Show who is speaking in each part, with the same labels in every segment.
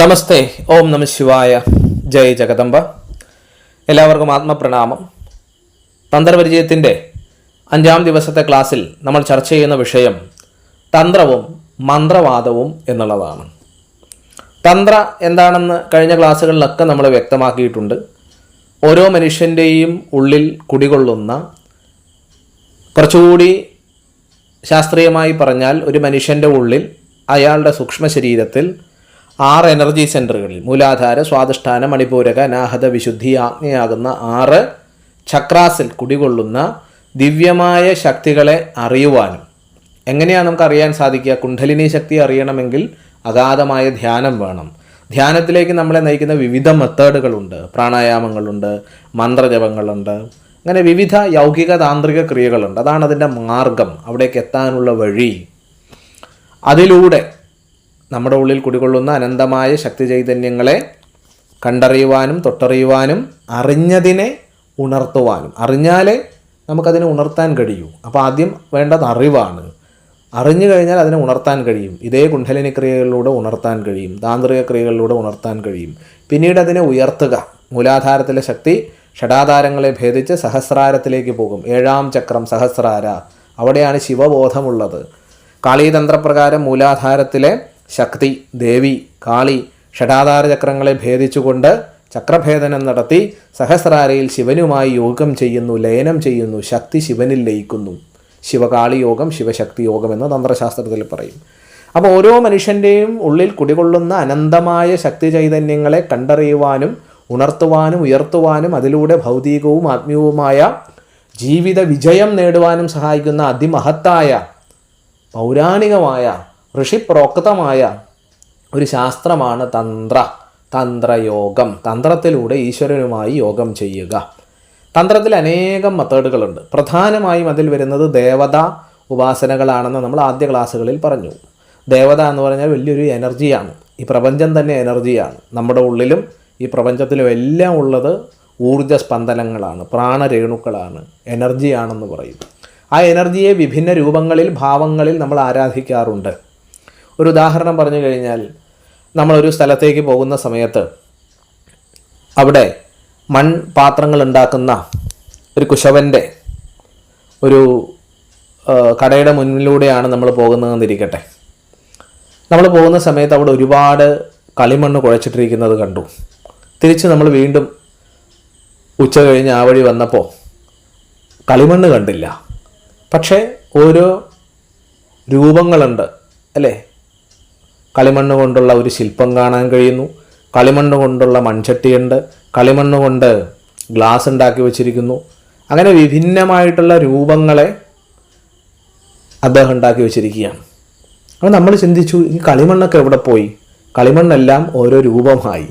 Speaker 1: നമസ്തേ. ഓം നമ ശിവായ. ജയ് ജഗദംബ. എല്ലാവർക്കും ആത്മപ്രണാമം. തന്ത്രപരിചയത്തിന്റെ അഞ്ചാം ദിവസത്തെ ക്ലാസ്സിൽ നമ്മൾ ചർച്ച ചെയ്യുന്ന വിഷയം തന്ത്രവും മന്ത്രവാദവും എന്നുള്ളതാണ്. തന്ത്ര എന്താണെന്ന് കഴിഞ്ഞ ക്ലാസ്സുകളിലൊക്കെ നമ്മൾ വ്യക്തമാക്കിയിട്ടുണ്ട്. ഓരോ മനുഷ്യന്റെയും ഉള്ളിൽ കുടികൊള്ളുന്ന കുറച്ചുകൂടി ശാസ്ത്രീയമായി പറഞ്ഞാൽ ഒരു മനുഷ്യന്റെ ഉള്ളിൽ അയാളുടെ സൂക്ഷ്മ ശരീരത്തിൽ ആറ് എനർജി സെന്ററുകളിൽ മൂലാധാര സ്വാധിഷ്ഠാന മണിപൂരക അനാഹത വിശുദ്ധി ആജ്ഞയാകുന്ന ആറ് ചക്രാസിൽ കുടികൊള്ളുന്ന ദിവ്യമായ ശക്തികളെ അറിയുവാനും. എങ്ങനെയാണ് നമുക്ക് അറിയാൻ സാധിക്കുക? കുണ്ഠലിനി ശക്തി അറിയണമെങ്കിൽ അഗാധമായ ധ്യാനം വേണം. ധ്യാനത്തിലേക്ക് നമ്മളെ നയിക്കുന്ന വിവിധ മെത്തേഡുകളുണ്ട് പ്രാണായാമങ്ങളുണ്ട് മന്ത്രജപങ്ങളുണ്ട്. അങ്ങനെ വിവിധ യൗകിക താന്ത്രിക ക്രിയകളുണ്ട്. അതാണ് അതിന്റെ മാർഗം. അവിടേക്ക് എത്താനുള്ള വഴി. അതിലൂടെ നമ്മുടെ ഉള്ളിൽ കുടികൊള്ളുന്ന അനന്തമായ ശക്തി ചൈതന്യങ്ങളെ കണ്ടറിയുവാനും തൊട്ടറിയുവാനും അറിഞ്ഞതിനെ ഉണർത്തുവാനും. അറിഞ്ഞാലേ നമുക്കതിനെ ഉണർത്താൻ കഴിയൂ. അപ്പോൾ ആദ്യം വേണ്ടത് അറിവാണ്. അറിഞ്ഞു കഴിഞ്ഞാൽ അതിനെ ഉണർത്താൻ കഴിയും. ഇതേ കുണ്ഠലിനി ക്രിയകളിലൂടെ ഉണർത്താൻ കഴിയും. താന്ത്രിക ക്രിയകളിലൂടെ ഉണർത്താൻ കഴിയും. പിന്നീട് അതിനെ ഉയർത്തുക. മൂലാധാരത്തിലെ ശക്തി ഷടാധാരങ്ങളെ ഭേദിച്ച് സഹസ്രാരത്തിലേക്ക് പോകും. ഏഴാം ചക്രം സഹസ്രാര. അവിടെയാണ് ശിവബോധമുള്ളത്. കാളീതന്ത്രപ്രകാരം മൂലാധാരത്തിലെ ശക്തി ദേവി കാളി ഷടാധാര ചക്രങ്ങളെ ഭേദിച്ചുകൊണ്ട് ചക്രഭേദനം നടത്തി സഹസ്രാരയിൽ ശിവനുമായി യോഗം ചെയ്യുന്നു ലയനം ചെയ്യുന്നു ശക്തി ശിവനിൽ ലയിക്കുന്നു. ശിവകാളി യോഗം ശിവശക്തി യോഗം എന്ന് തന്ത്രശാസ്ത്രത്തിൽ പറയും. അപ്പോൾ ഓരോ മനുഷ്യന്റെയും ഉള്ളിൽ കുടികൊള്ളുന്ന അനന്തമായ ശക്തി ചൈതന്യങ്ങളെ കണ്ടറിയുവാനും ഉണർത്തുവാനും ഉയർത്തുവാനും അതിലൂടെ ഭൗതികവും ആത്മീയവുമായ ജീവിത വിജയം നേടുവാനും സഹായിക്കുന്ന അതിമഹത്തായ പൗരാണികമായ ഋഷിപ്രോക്തമായ ഒരു ശാസ്ത്രമാണ് തന്ത്ര തന്ത്രയോഗം. തന്ത്രത്തിലൂടെ ഈശ്വരനുമായി യോഗം ചെയ്യുക. തന്ത്രത്തിൽ അനേകം മെത്തേഡുകളുണ്ട്. പ്രധാനമായും അതിൽ വരുന്നത് ദേവത ഉപാസനകളാണെന്ന് നമ്മൾ ആദ്യ ക്ലാസ്സുകളിൽ പറഞ്ഞു. ദേവത എന്ന് പറഞ്ഞാൽ വലിയൊരു എനർജിയാണ്. ഈ പ്രപഞ്ചം തന്നെ എനർജിയാണ്. നമ്മുടെ ഉള്ളിലും ഈ പ്രപഞ്ചത്തിലും എല്ലാം ഉള്ളത് ഊർജ സ്പന്ദനങ്ങളാണ് പ്രാണരേണുക്കളാണ് എനർജിയാണെന്ന് പറയും. ആ എനർജിയെ വിഭിന്ന രൂപങ്ങളിൽ ഭാവങ്ങളിൽ നമ്മൾ ആരാധിക്കാറുണ്ട്. ഒരു ഉദാഹരണം പറഞ്ഞു കഴിഞ്ഞാൽ നമ്മളൊരു സ്ഥലത്തേക്ക് പോകുന്ന സമയത്ത് അവിടെ മൺപാത്രങ്ങൾ ഉണ്ടാക്കുന്ന ഒരു കുശവന്റെ ഒരു കടയുടെ മുന്നിലൂടെയാണ് നമ്മൾ പോകുന്നതെന്നിരിക്കട്ടെ. നമ്മൾ പോകുന്ന സമയത്ത് അവിടെ ഒരുപാട് കളിമണ്ണ് കുഴച്ചിട്ടിരിക്കുന്നത് കണ്ടു. തിരിച്ച് നമ്മൾ വീണ്ടും ഉച്ച കഴിഞ്ഞ് ആ വഴി വന്നപ്പോൾ കളിമണ്ണ് കണ്ടില്ല. പക്ഷേ ഓരോ രൂപങ്ങളുണ്ട് അല്ലേ? കളിമണ്ണ് കൊണ്ടുള്ള ഒരു ശില്പം കാണാൻ കഴിയുന്നു. കളിമണ്ണ് കൊണ്ടുള്ള മൺചട്ടിയുണ്ട്. കളിമണ്ണ് കൊണ്ട് ഗ്ലാസ് ഉണ്ടാക്കി വച്ചിരിക്കുന്നു. അങ്ങനെ വിഭിന്നമായിട്ടുള്ള രൂപങ്ങളെ അദ്ദേഹം ഉണ്ടാക്കി വെച്ചിരിക്കുകയാണ്. അപ്പോൾ നമ്മൾ ചിന്തിച്ചു ഈ കളിമണ്ണൊക്കെ എവിടെ പോയി? കളിമണ്ണെല്ലാം ഓരോ രൂപമായി.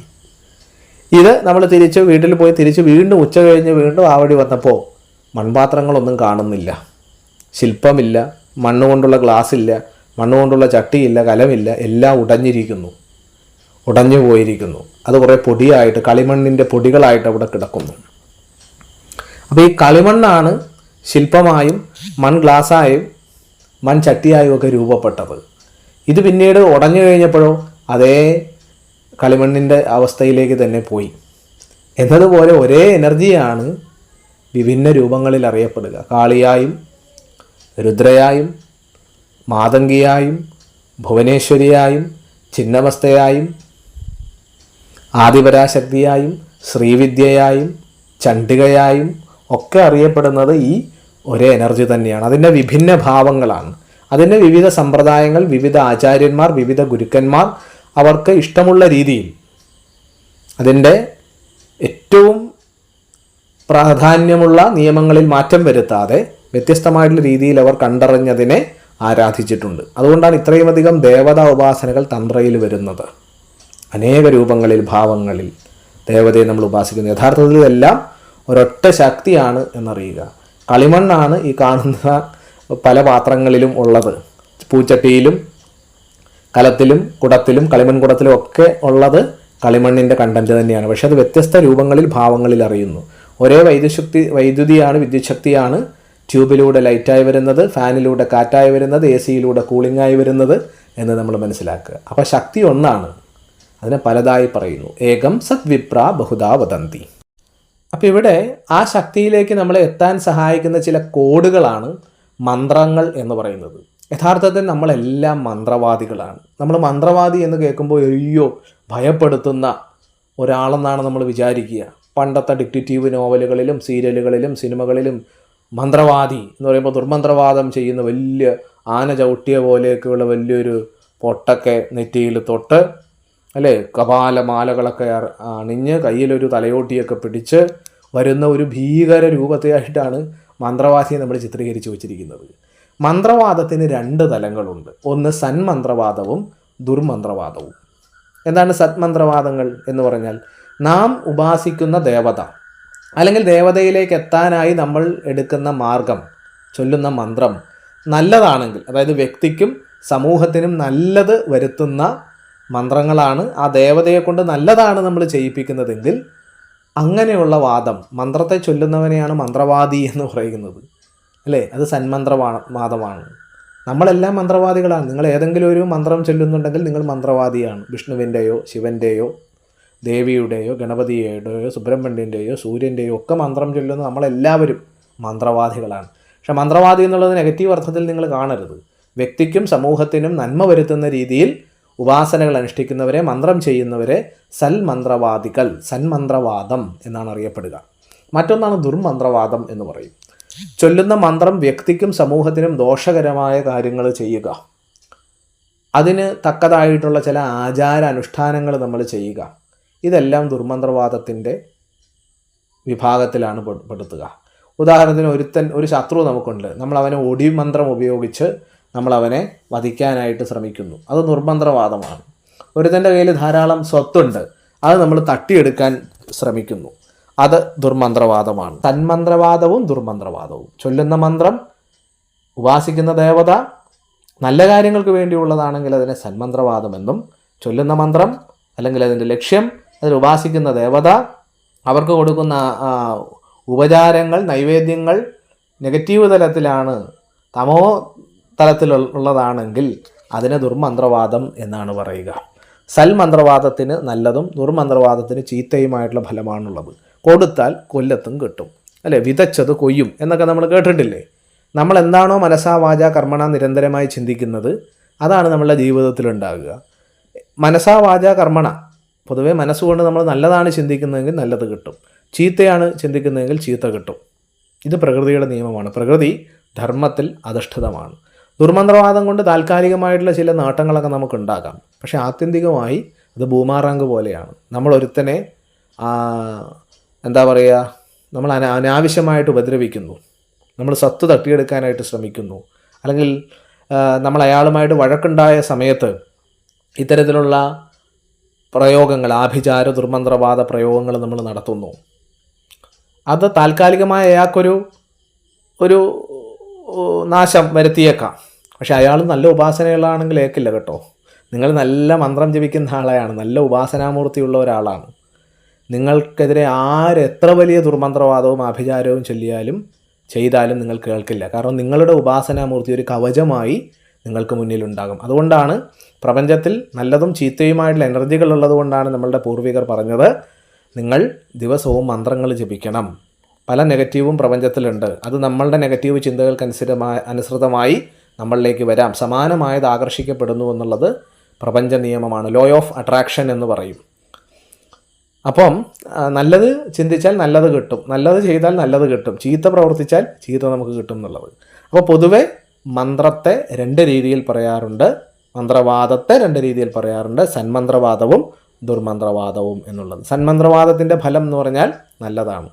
Speaker 1: ഇത് നമ്മൾ തിരിച്ച് വീട്ടിൽ പോയി തിരിച്ച് വീണ്ടും ഉച്ച കഴിഞ്ഞ് വീണ്ടും ആവടി വന്നപ്പോൾ മൺപാത്രങ്ങളൊന്നും കാണുന്നില്ല. ശില്പമില്ല. മണ്ണ് കൊണ്ടുള്ള ഗ്ലാസ് ഇല്ല മണ്ണ് കൊണ്ടുള്ള ചട്ടിയില്ല കലമില്ല എല്ലാം ഉടഞ്ഞിരിക്കുന്നു. ഉടഞ്ഞു പോയിരിക്കുന്നു. അത് കുറേ പൊടിയായിട്ട് കളിമണ്ണിന്റെ പൊടികളായിട്ട് അവിടെ കിടക്കുന്നു. അപ്പോൾ ഈ കളിമണ്ണാണ് ശില്പമായും മൺ ഗ്ലാസ്സായും മൺ ചട്ടിയായും ഒക്കെ രൂപപ്പെട്ടത്. ഇത് പിന്നീട് ഉടഞ്ഞു കഴിഞ്ഞപ്പോഴോ അതേ കളിമണ്ണിന്റെ അവസ്ഥയിലേക്ക് തന്നെ പോയി. എന്നതുപോലെ ഒരേ എനർജിയാണ് വിഭിന്ന രൂപങ്ങളിൽ അറിയപ്പെടുക. കാളിയായും രുദ്രയായും മാതങ്കിയായും ഭുവനേശ്വരിയായും ചിന്നമസ്തയായും ആദിപരാശക്തിയായും ശ്രീവിദ്യയായും ചണ്ഡികയായും ഒക്കെ അറിയപ്പെടുന്നത് ഈ ഒരേ എനർജി തന്നെയാണ്. അതിന്റെ വിഭിന്ന ഭാവങ്ങളാണ്. അതിന്റെ വിവിധ സമ്പ്രദായങ്ങൾ വിവിധ ആചാര്യന്മാർ വിവിധ ഗുരുക്കന്മാർ അവർക്ക് ഇഷ്ടമുള്ള രീതിയിൽ അതിന്റെ ഏറ്റവും പ്രാധാന്യമുള്ള നിയമങ്ങളിൽ മാറ്റം വരുത്താതെ വ്യത്യസ്തമായിട്ടുള്ള രീതിയിൽ അവർ കണ്ടറിഞ്ഞതിനെ ആരാധിച്ചിട്ടുണ്ട്. അതുകൊണ്ടാണ് ഇത്രയുമധികം ദേവതാ ഉപാസനകൾ തന്ത്രയിൽ വരുന്നത്. അനേക രൂപങ്ങളിൽ ഭാവങ്ങളിൽ ദേവതയെ നമ്മൾ ഉപാസിക്കുന്നത് യഥാർത്ഥത്തിൽ ഇതെല്ലാം ഒരൊറ്റ ശക്തിയാണ് എന്നറിയുക. കളിമണ്ണാണ് ഈ കാണുന്ന പല പാത്രങ്ങളിലും ഉള്ളത്. പൂച്ചട്ടിയിലും കലത്തിലും കുടത്തിലും കളിമൺ കുടത്തിലും ഒക്കെ ഉള്ളത് കളിമണ്ണിന്റെ കണ്ടന്റ് തന്നെയാണ്. പക്ഷേ അത് വ്യത്യസ്ത രൂപങ്ങളിൽ ഭാവങ്ങളിൽ അറിയുന്നു. ഒരേ വൈദ്യുശക്തി വൈദ്യുതിയാണ് വിദ്യുച്ഛക്തിയാണ് ട്യൂബിലൂടെ ലൈറ്റായി വരുന്നത് ഫാനിലൂടെ കാറ്റായി വരുന്നത് എ സിയിലൂടെ കൂളിംഗായി വരുന്നത് എന്ന് നമ്മൾ മനസ്സിലാക്കുക. അപ്പോൾ ശക്തി ഒന്നാണ്. അതിനെ പലതായി പറയുന്നു. ഏകം സദ്വിപ്ര ബഹുദാ വദന്തി. അപ്പോൾ ഇവിടെ ആ ശക്തിയിലേക്ക് നമ്മളെ എത്താൻ സഹായിക്കുന്ന ചില കോഡുകളാണ് മന്ത്രങ്ങൾ എന്ന് പറയുന്നത്. യഥാർത്ഥത്തിൽ നമ്മളെല്ലാം മന്ത്രവാദികളാണ്. നമ്മൾ മന്ത്രവാദി എന്ന് കേൾക്കുമ്പോൾ അയ്യോ ഭയപ്പെടുത്തുന്ന ഒരാളെന്നാണ് നമ്മൾ വിചാരിക്കുക. പണ്ടത്തെ ഡിക്റ്റേറ്റീവ് നോവലുകളിലും സീരിയലുകളിലും സിനിമകളിലും മന്ത്രവാദി എന്ന് പറയുമ്പോൾ ദുർമന്ത്രവാദം ചെയ്യുന്ന വലിയ ആന ചവിട്ടിയ പോലെയൊക്കെയുള്ള വലിയൊരു പൊട്ടൊക്കെ നെറ്റിയിൽ തൊട്ട് അല്ലേ? കപാലമാലകളൊക്കെ മാലകളൊക്കെ അണിഞ്ഞ് കയ്യിലൊരു തലയോട്ടിയൊക്കെ പിടിച്ച് വരുന്ന ഒരു ഭീകര രൂപത്തെയായിട്ടാണ് മന്ത്രവാദിയെ നമ്മൾ ചിത്രീകരിച്ച് വച്ചിരിക്കുന്നത്. മന്ത്രവാദത്തിന് രണ്ട് തലങ്ങളുണ്ട്. ഒന്ന് സന്മന്ത്രവാദവും ദുർമന്ത്രവാദവും. എന്താണ് സത്മന്ത്രവാദങ്ങൾ എന്ന് പറഞ്ഞാൽ നാം ഉപാസിക്കുന്ന ദേവത അല്ലെങ്കിൽ ദേവതയിലേക്ക് എത്താനായി നമ്മൾ എടുക്കുന്ന മാർഗം ചൊല്ലുന്ന മന്ത്രം നല്ലതാണെങ്കിൽ അതായത് വ്യക്തിക്കും സമൂഹത്തിനും നല്ലത് വരുത്തുന്ന മന്ത്രങ്ങളാണ് ആ ദേവതയെ കൊണ്ട് നല്ലതാണ് നമ്മൾ ചെയ്യിപ്പിക്കുന്നതെങ്കിൽ അങ്ങനെയുള്ള വാദം മന്ത്രത്തെ ചൊല്ലുന്നവനെയാണ് മന്ത്രവാദി എന്ന് പറയുന്നത്. അല്ലേ? അത് സന്മന്ത്രവാണ് വാദമാണ്. നമ്മളെല്ലാം മന്ത്രവാദികളാണ്. നിങ്ങൾ ഏതെങ്കിലും ഒരു മന്ത്രം ചൊല്ലുന്നുണ്ടെങ്കിൽ നിങ്ങൾ മന്ത്രവാദിയാണ്. വിഷ്ണുവിന്റെയോ ശിവന്റെയോ ദേവിയുടെയോ ഗണപതിയുടെയോ സുബ്രഹ്മണ്യന്റെയോ സൂര്യന്റെയോ ഒക്കെ മന്ത്രം ചൊല്ലുന്ന നമ്മളെല്ലാവരും മന്ത്രവാദികളാണ്. പക്ഷെ മന്ത്രവാദി എന്നുള്ളത് നെഗറ്റീവ് അർത്ഥത്തിൽ നിങ്ങൾ കാണരുത്. വ്യക്തിക്കും സമൂഹത്തിനും നന്മ വരുത്തുന്ന രീതിയിൽ ഉപാസനകൾ അനുഷ്ഠിക്കുന്നവരെ മന്ത്രം ചെയ്യുന്നവരെ സൽമന്ത്രവാദികൾ സന്മന്ത്രവാദം എന്നാണ് അറിയപ്പെടുക. മറ്റൊന്നാണ് ദുർമന്ത്രവാദം എന്ന് പറയും. ചൊല്ലുന്ന മന്ത്രം വ്യക്തിക്കും സമൂഹത്തിനും ദോഷകരമായ കാര്യങ്ങൾ ചെയ്യുക. അതിന് തക്കതായിട്ടുള്ള ചില ആചാര അനുഷ്ഠാനങ്ങൾ നമ്മൾ ചെയ്യുക. ഇതെല്ലാം ദുർമന്ത്രവാദത്തിന്റെ വിഭാഗത്തിലാണ് പെടു- പെടുത്തുക. ഉദാഹരണത്തിന് ഒരുത്തൻ ഒരു ശത്രു നമുക്കുണ്ട്. നമ്മൾ അവനെ ഒടിമന്ത്രം ഉപയോഗിച്ച് നമ്മൾ അവനെ വധിക്കാനായിട്ട് ശ്രമിക്കുന്നു. അത് ദുർമന്ത്രവാദമാണ്. ഒരുത്തന്റെ കയ്യിൽ ധാരാളം സ്വത്തുണ്ട്. അത് നമ്മൾ തട്ടിയെടുക്കാൻ ശ്രമിക്കുന്നു. അത് ദുർമന്ത്രവാദമാണ്. തന്മന്ത്രവാദവും ദുർമന്ത്രവാദവും. ചൊല്ലുന്ന മന്ത്രം ഉപാസിക്കുന്ന ദേവത നല്ല കാര്യങ്ങൾക്ക് വേണ്ടിയുള്ളതാണെങ്കിൽ അതിനെ സന്മന്ത്രവാദമെന്നും ചൊല്ലുന്ന മന്ത്രം അല്ലെങ്കിൽ അതിന്റെ ലക്ഷ്യം അതിൽ ഉപാസിക്കുന്ന ദേവത അവർക്ക് കൊടുക്കുന്ന ഉപചാരങ്ങൾ നൈവേദ്യങ്ങൾ നെഗറ്റീവ് തലത്തിലാണ് തമോ തലത്തിലുള്ളതാണെങ്കിൽ അതിന് ദുർമന്ത്രവാദം എന്നാണ് പറയുക. സൽമന്ത്രവാദത്തിന് നല്ലതും ദുർമന്ത്രവാദത്തിന് ചീത്തയുമായിട്ടുള്ള ഫലമാണുള്ളത്. കൊടുത്താൽ കൊല്ലത്തും കിട്ടും. അല്ലേ? വിതച്ചത് കൊയ്യും എന്നൊക്കെ നമ്മൾ കേട്ടിട്ടില്ലേ? നമ്മൾ എന്താണോ മനസ്സാ വാച കർമ്മണ നിരന്തരമായി ചിന്തിക്കുന്നത് അതാണ് നമ്മളുടെ ജീവിതത്തിൽ ഉണ്ടാകുക മനസ്സാ വാച കർമ്മണ പൊതുവേ മനസ്സുകൊണ്ട് നമ്മൾ നല്ലതാണ് ചിന്തിക്കുന്നതെങ്കിൽ നല്ലത് കിട്ടും. ചീത്തയാണ് ചിന്തിക്കുന്നതെങ്കിൽ ചീത്ത കിട്ടും. ഇത് പ്രകൃതിയുടെ നിയമമാണ്. പ്രകൃതി ധർമ്മത്തിൽ അധിഷ്ഠിതമാണ്. ദുർമന്ത്രവാദം കൊണ്ട് താൽക്കാലികമായിട്ടുള്ള ചില നേട്ടങ്ങളൊക്കെ നമുക്ക് ഉണ്ടാകാം. പക്ഷേ ആത്യന്തികമായി അത് ഭൂമാറാങ്ക് പോലെയാണ്. നമ്മൾ ഒരുത്തനെ എന്താ പറയുക നമ്മൾ അന അനാവശ്യമായിട്ട് ഉപദ്രവിക്കുന്നു. നമ്മൾ സത്ത് തട്ടിയെടുക്കാനായിട്ട് ശ്രമിക്കുന്നു. അല്ലെങ്കിൽ നമ്മൾ അയാളുമായിട്ട് വഴക്കുണ്ടായ സമയത്ത് ഇത്തരത്തിലുള്ള പ്രയോഗങ്ങൾ ആഭിചാര ദുർമന്ത്രവാദ പ്രയോഗങ്ങൾ നമ്മൾ നടത്തുന്നു. അത് താൽക്കാലികമായ അയാൾക്കൊരു ഒരു നാശം വരുത്തിയേക്കാം. പക്ഷെ അയാൾ നല്ല ഉപാസനകളാണെങ്കിൽ ഏക്കില്ല കേട്ടോ. നിങ്ങൾ നല്ല മന്ത്രം ജപിക്കുന്ന ആളെയാണ് നല്ല ഉപാസനാമൂർത്തിയുള്ള ഒരാളാണ്. നിങ്ങൾക്കെതിരെ ആരെത്ര വലിയ ദുർമന്ത്രവാദവും ആഭിചാരവും ചൊല്ലിയാലും ചെയ്താലും നിങ്ങൾ കേൾക്കില്ല. കാരണം നിങ്ങളുടെ ഉപാസനാമൂർത്തി ഒരു കവചമായി നിങ്ങൾക്ക് മുന്നിലുണ്ടാകും അതുകൊണ്ടാണ് പ്രപഞ്ചത്തിൽ നല്ലതും ചീത്തയുമായിട്ടുള്ള എനർജികൾ ഉള്ളതുകൊണ്ടാണ് നമ്മളുടെ പൂർവികർ പറഞ്ഞത് നിങ്ങൾ ദിവസവും മന്ത്രങ്ങൾ ജപിക്കണം. പല നെഗറ്റീവും പ്രപഞ്ചത്തിലുണ്ട്. അത് നമ്മളുടെ നെഗറ്റീവ് ചിന്തകൾക്കനുസൃതമായി അനുസൃതമായി നമ്മളിലേക്ക് വരാം. സമാനമായത് ആകർഷിക്കപ്പെടുന്നു എന്നുള്ളത് പ്രപഞ്ച നിയമമാണ്. ലോ ഓഫ് അട്രാക്ഷൻ എന്ന് പറയും. അപ്പം നല്ലത് ചിന്തിച്ചാൽ നല്ലത് കിട്ടും. നല്ലത് ചെയ്താൽ നല്ലത് കിട്ടും. ചീത്ത പ്രവർത്തിച്ചാൽ ചീത്ത നമുക്ക് കിട്ടും എന്നുള്ളത്. അപ്പോൾ പൊതുവെ മന്ത്രത്തെ രണ്ട് രീതിയിൽ പറയാറുണ്ട്. മന്ത്രവാദത്തെ രണ്ട് രീതിയിൽ പറയാറുണ്ട്. സന്മന്ത്രവാദവും ദുർമന്ത്രവാദവും എന്നുള്ളത്. സന്മന്ത്രവാദത്തിന്റെ ഫലം എന്ന് പറഞ്ഞാൽ നല്ലതാണ്.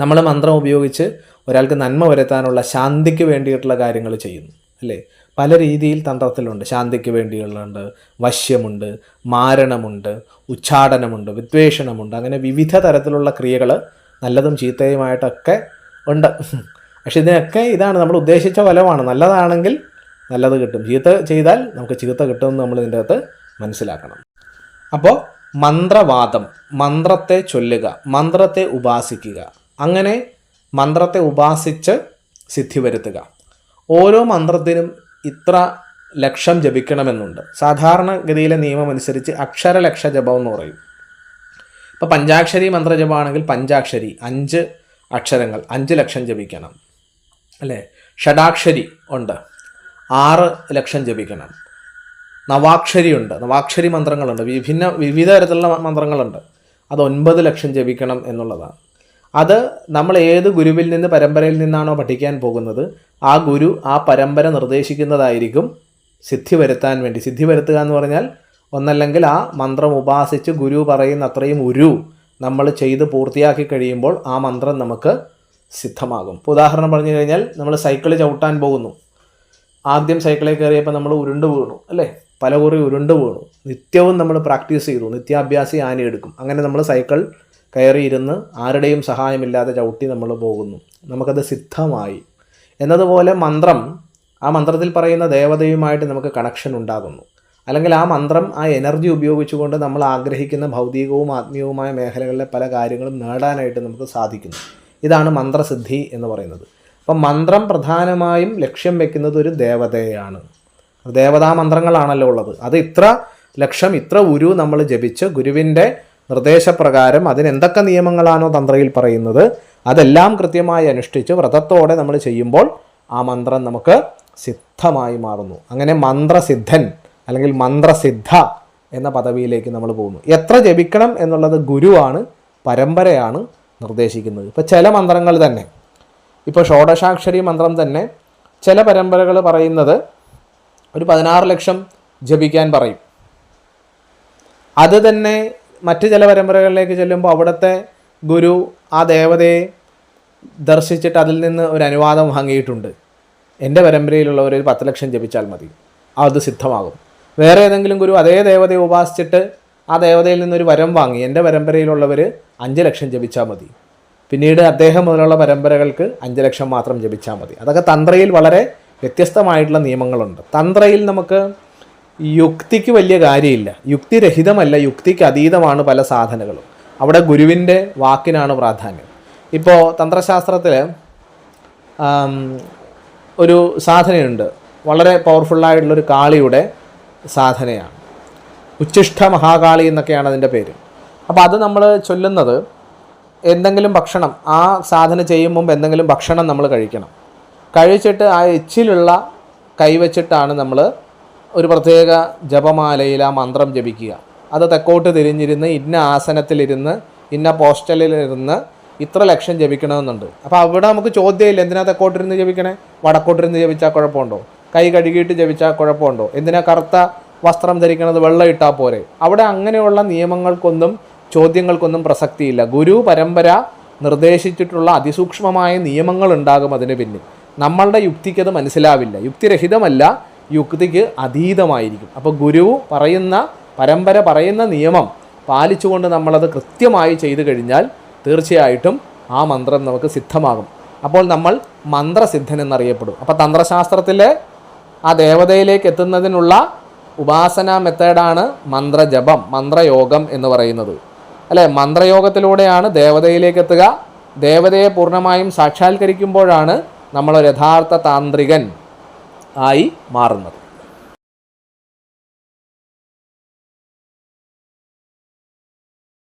Speaker 1: നമ്മൾ മന്ത്രം ഉപയോഗിച്ച് ഒരാൾക്ക് നന്മ വരുത്താനുള്ള ശാന്തിക്ക് വേണ്ടിയിട്ടുള്ള കാര്യങ്ങൾ ചെയ്യുന്നു അല്ലേ? പല രീതിയിൽ തന്ത്രത്തിലുണ്ട്. ശാന്തിക്ക് വേണ്ടിയുള്ളുണ്ട് വശ്യമുണ്ട് മാരണമുണ്ട് ഉച്ചാടനമുണ്ട് വിദ്വേഷണമുണ്ട് അങ്ങനെ വിവിധ തരത്തിലുള്ള ക്രിയകൾ നല്ലതും ചീത്തയുമായിട്ടൊക്കെ ഉണ്ട്. പക്ഷെ ഇതിനൊക്കെ ഇതാണ് നമ്മൾ ഉദ്ദേശിച്ച ഫലമാണ്. നല്ലതാണെങ്കിൽ നല്ലത് കിട്ടും. ചീത്ത ചെയ്താൽ നമുക്ക് ചീത്ത കിട്ടുമെന്ന് നമ്മൾ ഇതിന്റെ അകത്ത് മനസ്സിലാക്കണം. അപ്പോൾ മന്ത്രവാദം മന്ത്രത്തെ ചൊല്ലുക മന്ത്രത്തെ ഉപാസിക്കുക. അങ്ങനെ മന്ത്രത്തെ ഉപാസിച്ച് സിദ്ധി വരുത്തുക. ഓരോ മന്ത്രത്തിനും ഇത്ര ലക്ഷം ജപിക്കണമെന്നുണ്ട്. സാധാരണഗതിയിലെ നിയമം അനുസരിച്ച് അക്ഷരലക്ഷ ജപം എന്ന് പറയും. ഇപ്പോൾ പഞ്ചാക്ഷരി മന്ത്രജപമാണെങ്കിൽ പഞ്ചാക്ഷരി അഞ്ച് അക്ഷരങ്ങൾ അഞ്ച് ലക്ഷം ജപിക്കണം. അല്ലേ? ഷഡാക്ഷരി ഉണ്ട്. ആറ് ലക്ഷം ജപിക്കണം. നവാക്ഷരി ഉണ്ട്. നവാക്ഷരി മന്ത്രങ്ങളുണ്ട്. വിഭിന്ന വിവിധ തരത്തിലുള്ള മന്ത്രങ്ങളുണ്ട്. അത് ഒൻപത് ലക്ഷം ജപിക്കണം എന്നുള്ളതാണ്. അത് നമ്മൾ ഏത് ഗുരുവിൽ നിന്ന് പരമ്പരയിൽ നിന്നാണോ പഠിക്കാൻ പോകുന്നത് ആ ഗുരു ആ പരമ്പര നിർദ്ദേശിക്കുന്നതായിരിക്കും സിദ്ധി വരുത്താൻ വേണ്ടി. സിദ്ധി വരുത്തുക എന്ന് പറഞ്ഞാൽ ഒന്നല്ലെങ്കിൽ ആ മന്ത്രം ഉപാസിച്ച് ഗുരു പറയുന്ന അത്രയും ഉരു നമ്മൾ ചെയ്ത് പൂർത്തിയാക്കി കഴിയുമ്പോൾ ആ മന്ത്രം നമുക്ക് സിദ്ധമാകും. ഇപ്പോൾ ഉദാഹരണം പറഞ്ഞു കഴിഞ്ഞാൽ നമ്മൾ സൈക്കിൾ ചവിട്ടാൻ പോകുന്നു. ആദ്യം സൈക്കിളിൽ കയറിയപ്പോൾ നമ്മൾ ഉരുണ്ട് വീണു അല്ലേ? പല കുറി ഉരുണ്ട് വീണു. നിത്യവും നമ്മൾ പ്രാക്ടീസ് ചെയ്തു. നിത്യാഭ്യാസി ആനയെടുക്കും അങ്ങനെ നമ്മൾ സൈക്കിൾ കയറിയിരുന്ന് ആരുടെയും സഹായമില്ലാതെ ചവിട്ടി നമ്മൾ പോകുന്നു. നമുക്കത് സിദ്ധമായി. എന്നതുപോലെ മന്ത്രം ആ മന്ത്രത്തിൽ പറയുന്ന ദേവതയുമായിട്ട് നമുക്ക് കണക്ഷൻ ഉണ്ടാകുന്നു. അല്ലെങ്കിൽ ആ മന്ത്രം ആ എനർജി ഉപയോഗിച്ചുകൊണ്ട് നമ്മൾ ആഗ്രഹിക്കുന്ന ഭൗതികവും ആത്മീയവുമായ മേഖലകളിലെ പല കാര്യങ്ങളും നേടാനായിട്ട് നമുക്ക് സാധിക്കുന്നു. ഇതാണ് മന്ത്രസിദ്ധി എന്ന് പറയുന്നത്. അപ്പം മന്ത്രം പ്രധാനമായും ലക്ഷ്യം വെക്കുന്നത് ഒരു ദേവതയാണ്. ദേവതാ മന്ത്രങ്ങളാണല്ലോ ഉള്ളത്. അത് ഇത്ര ലക്ഷം ഇത്ര ഉരു നമ്മൾ ജപിച്ച് ഗുരുവിന്റെ നിർദ്ദേശപ്രകാരം അതിനെന്തൊക്കെ നിയമങ്ങളാണോ തന്ത്രയിൽ പറയുന്നത് അതെല്ലാം കൃത്യമായി അനുഷ്ഠിച്ച് വ്രതത്തോടെ നമ്മൾ ചെയ്യുമ്പോൾ ആ മന്ത്രം നമുക്ക് സിദ്ധമായി മാറുന്നു. അങ്ങനെ മന്ത്രസിദ്ധൻ അല്ലെങ്കിൽ മന്ത്രസിദ്ധ എന്ന പദവിയിലേക്ക് നമ്മൾ പോകുന്നു. എത്ര ജപിക്കണം എന്നുള്ളത് ഗുരുവാണ് പരമ്പരയാണ് നിർദ്ദേശിക്കുന്നത്. ഇപ്പോൾ ചില മന്ത്രങ്ങൾ തന്നെ ഇപ്പോൾ ഷോഡശാക്ഷരി മന്ത്രം തന്നെ ചില പരമ്പരകൾ പറയുന്നത് ഒരു പതിനാറ് ലക്ഷം ജപിക്കാൻ പറയും. അത് തന്നെ മറ്റ് ചില പരമ്പരകളിലേക്ക് ചെല്ലുമ്പോൾ അവിടുത്തെ ഗുരു ആ ദേവതയെ ദർശിച്ചിട്ട് അതിൽ നിന്ന് ഒരു അനുവാദം വാങ്ങിയിട്ടുണ്ട്. എന്റെ പരമ്പരയിലുള്ളവർ ഒരു പത്ത് ലക്ഷം ജപിച്ചാൽ മതി. അത് സിദ്ധമാകും. വേറെ ഏതെങ്കിലും ഗുരു അതേ ദേവതയെ ഉപാസിച്ചിട്ട് ആ ദേവതയിൽ നിന്നൊരു വരം വാങ്ങി. എന്റെ പരമ്പരയിലുള്ളവർ അഞ്ച് ലക്ഷം ജപിച്ചാൽ മതി. പിന്നീട് അദ്ദേഹം മുതലുള്ള പരമ്പരകൾക്ക് അഞ്ച് ലക്ഷം മാത്രം ജപിച്ചാൽ മതി. അതൊക്കെ തന്ത്രയിൽ വളരെ വ്യത്യസ്തമായിട്ടുള്ള നിയമങ്ങളുണ്ട്. തന്ത്രയിൽ നമുക്ക് യുക്തിക്ക് വലിയ കാര്യമില്ല. യുക്തിരഹിതമല്ല യുക്തിക്ക് അതീതമാണ് പല സാധനങ്ങളും. അവിടെ ഗുരുവിന്റെ വാക്കിനാണ് പ്രാധാന്യം. ഇപ്പോൾ തന്ത്രശാസ്ത്രത്തിൽ ഒരു സാധനയുണ്ട്. വളരെ പവർഫുള്ളായിട്ടുള്ളൊരു കാളിയുടെ സാധനയാണ്. ഉച്ഛിഷ്ട മഹാകാളി എന്നൊക്കെയാണ് അതിന്റെ പേര്. അപ്പോൾ അത് നമ്മൾ ചൊല്ലുന്നത് എന്തെങ്കിലും ഭക്ഷണം ആ സാധന ചെയ്യും മുമ്പ് എന്തെങ്കിലും ഭക്ഷണം നമ്മൾ കഴിക്കണം. കഴിച്ചിട്ട് ആ എച്ചിലുള്ള കൈവച്ചിട്ടാണ് നമ്മൾ ഒരു പ്രത്യേക ജപമാലയിൽ ആ മന്ത്രം ജപിക്കുക. അത് തെക്കോട്ട് തിരിഞ്ഞിരുന്ന് ഇന്ന ആസനത്തിലിരുന്ന് ഇന്ന പോസ്റ്റലിലിരുന്ന് ഇത്ര ലക്ഷം ജപിക്കണമെന്നുണ്ട്. അപ്പോൾ അവിടെ നമുക്ക് ചോദ്യമില്ല എന്തിനാ തെക്കോട്ടിരുന്ന് ജപിക്കണേ? വടക്കോട്ടിരുന്ന് ജപിച്ചാൽ കുഴപ്പമുണ്ടോ? കൈ കഴുകിയിട്ട് ജപിച്ചാൽ കുഴപ്പമുണ്ടോ? എന്തിനാ കറുത്ത വസ്ത്രം ധരിക്കണത് വെള്ളം ഇട്ടാൽ പോരെ. അവിടെ അങ്ങനെയുള്ള നിയമങ്ങൾക്കൊന്നും ചോദ്യങ്ങൾക്കൊന്നും പ്രസക്തിയില്ല. ഗുരു പരമ്പര നിർദ്ദേശിച്ചിട്ടുള്ള അതിസൂക്ഷ്മമായ നിയമങ്ങൾ ഉണ്ടാകും അതിന് പിന്നിൽ. നമ്മളുടെ യുക്തിക്കത് മനസ്സിലാവില്ല. യുക്തിരഹിതമല്ല യുക്തിക്ക് അതീതമായിരിക്കും. അപ്പോൾ ഗുരു പറയുന്ന പരമ്പര പറയുന്ന നിയമം പാലിച്ചുകൊണ്ട് നമ്മളത് കൃത്യമായി ചെയ്തു കഴിഞ്ഞാൽ തീർച്ചയായിട്ടും ആ മന്ത്രം നമുക്ക് സിദ്ധമാകും. അപ്പോൾ നമ്മൾ മന്ത്രസിദ്ധൻ എന്നറിയപ്പെടും അപ്പോൾ തന്ത്രശാസ്ത്രത്തിലെ ആ ദേവതയിലേക്ക് എത്തുന്നതിനുള്ള ഉപാസന മെത്തേഡാണ് മന്ത്രജപം മന്ത്രയോഗം എന്ന് പറയുന്നത്. അല്ലേ? മന്ത്രയോഗത്തിലൂടെയാണ് ദേവതയിലേക്ക് എത്തുക. ദേവതയെ പൂർണമായും സാക്ഷാത്കരിക്കുമ്പോഴാണ് നമ്മളൊരു യഥാർത്ഥ താന്ത്രികൻ ആയി മാറുന്നത്.